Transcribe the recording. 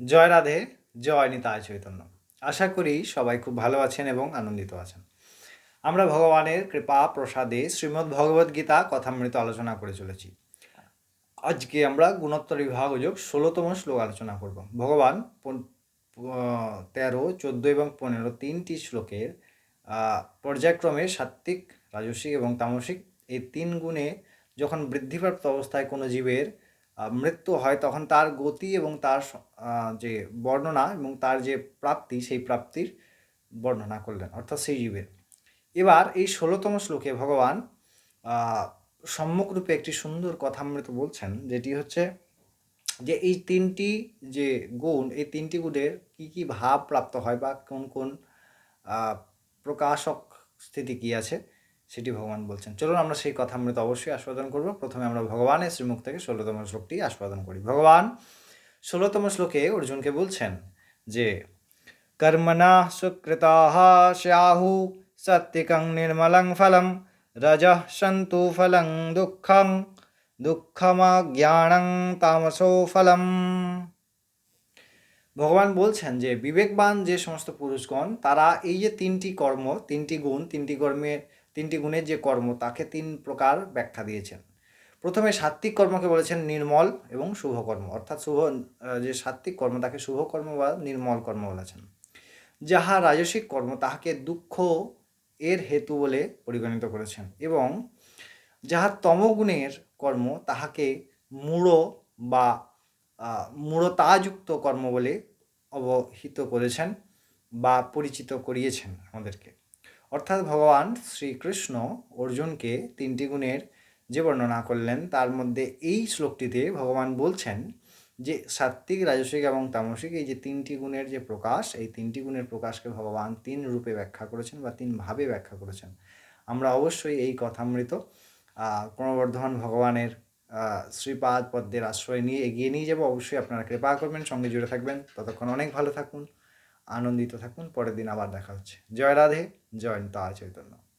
জয় রাধে, জয় নিতায় চৈতন্য। আশা করি সবাই খুব ভালো আছেন এবং আনন্দিত আছেন। আমরা ভগবানের কৃপা, প্রসাদে শ্রীমদ্ ভগবদ গীতা কথামৃত আলোচনা করে চলেছি। আজকে আমরা গুণোত্তর বিভাগযোগ ষোলোতম শ্লোক আলোচনা করব। ভগবান তেরো, চোদ্দ এবং পনেরো তিনটি শ্লোকের পর্যায়ক্রমে সাত্ত্বিক রাজসিক এবং তামসিক এই তিন গুণে যখন বৃদ্ধিপ্রাপ্ত অবস্থায় কোনো জীবের মৃত্যু হয় তখন তার গতি এবং তার যে বর্ণনা এবং তার যে প্রাপ্তি, সেই প্রাপ্তির বর্ণনা করলেন, অর্থাৎ সেই জীবের। এবার এই ষোলোতম শ্লোকে ভগবান সম্মুখরূপে একটি সুন্দর কথা কথামৃত বলছেন, যেটি হচ্ছে যে এই তিনটি যে গুণ, এই তিনটি গুণের কি কি ভাব প্রাপ্ত হয় বা কোন কোন প্রকাশক স্থিতি কি আছে সেটি ভগবান বলছেন। চলুন আমরা সেই কথামৃত অবশ্যই আস্বাদন করব। প্রথমে আমরা ভগবানের শ্রীমুখ থেকে ষোলোতম শ্লোকটি আস্বাদন করি। ভগবান, ষোলোতম শ্লোকে অর্জুনকে বলছেন যে, কর্মণা সুকৃতা স্যাহু সত্যিকং নির্মলং ফলম রজ সন্তু ফলং দুঃখং, দুঃখমাজ্ঞানং তামসো ফলম। ভগবান বলছেন যে, বিবেকবান যে সমস্ত পুরুষগণ, তারা এই যে তিনটি কর্ম, তিনটি গুণ, তিনটি কর্মের তিনটি গুণের যে কর্ম, তাকে তিন প্রকার ব্যাখ্যা দিয়েছেন। প্রথমে সাত্ত্বিক কর্মকে বলেছেন নির্মল এবং শুভ কর্ম অর্থাৎ শুভ যে সাত্ত্বিক কর্ম, তাকে শুভ কর্ম বা নির্মল কর্ম বলেছেন। যাহা রাজসিক কর্ম, তাহাকে দুঃখ এর হেতু বলে পরিগণিত করেছেন এবং যাহা তমগুণের কর্ম, তাহাকে মূঢ় বা মূঢ়তাযুক্ত কর্ম বলে অবহিত করেছেন বা পরিচিত করিয়েছেন আমাদেরকে। অর্থাৎ ভগবান শ্রীকৃষ্ণ অর্জুনকে তিনটি গুণের যে বর্ণনা করলেন, তার মধ্যে এই শ্লোকটিতে ভগবান বলছেন যে সাত্ত্বিক, রাজসিক এবং তামসিক এই যে তিনটি গুণের যে প্রকাশ, এই তিনটি গুণের প্রকাশকে ভগবান তিন রূপে ব্যাখ্যা করেছেন বা তিন ভাবে ব্যাখ্যা করেছেন। আমরা অবশ্যই এই কথামৃত ক্রমবর্ধমান ভগবানের শ্রীপাদ পদ্মের আশ্রয় নিয়ে এগিয়ে নিয়ে যাব। অবশ্যই আপনারা কৃপা করবেন, সঙ্গে জুড়ে থাকবেন। ততক্ষণ অনেক ভালো থাকুন। আনন্দিত থাকুন পরের দিন আবার দেখা হচ্ছে। জয় রাধে জয় তা চৈতন্য।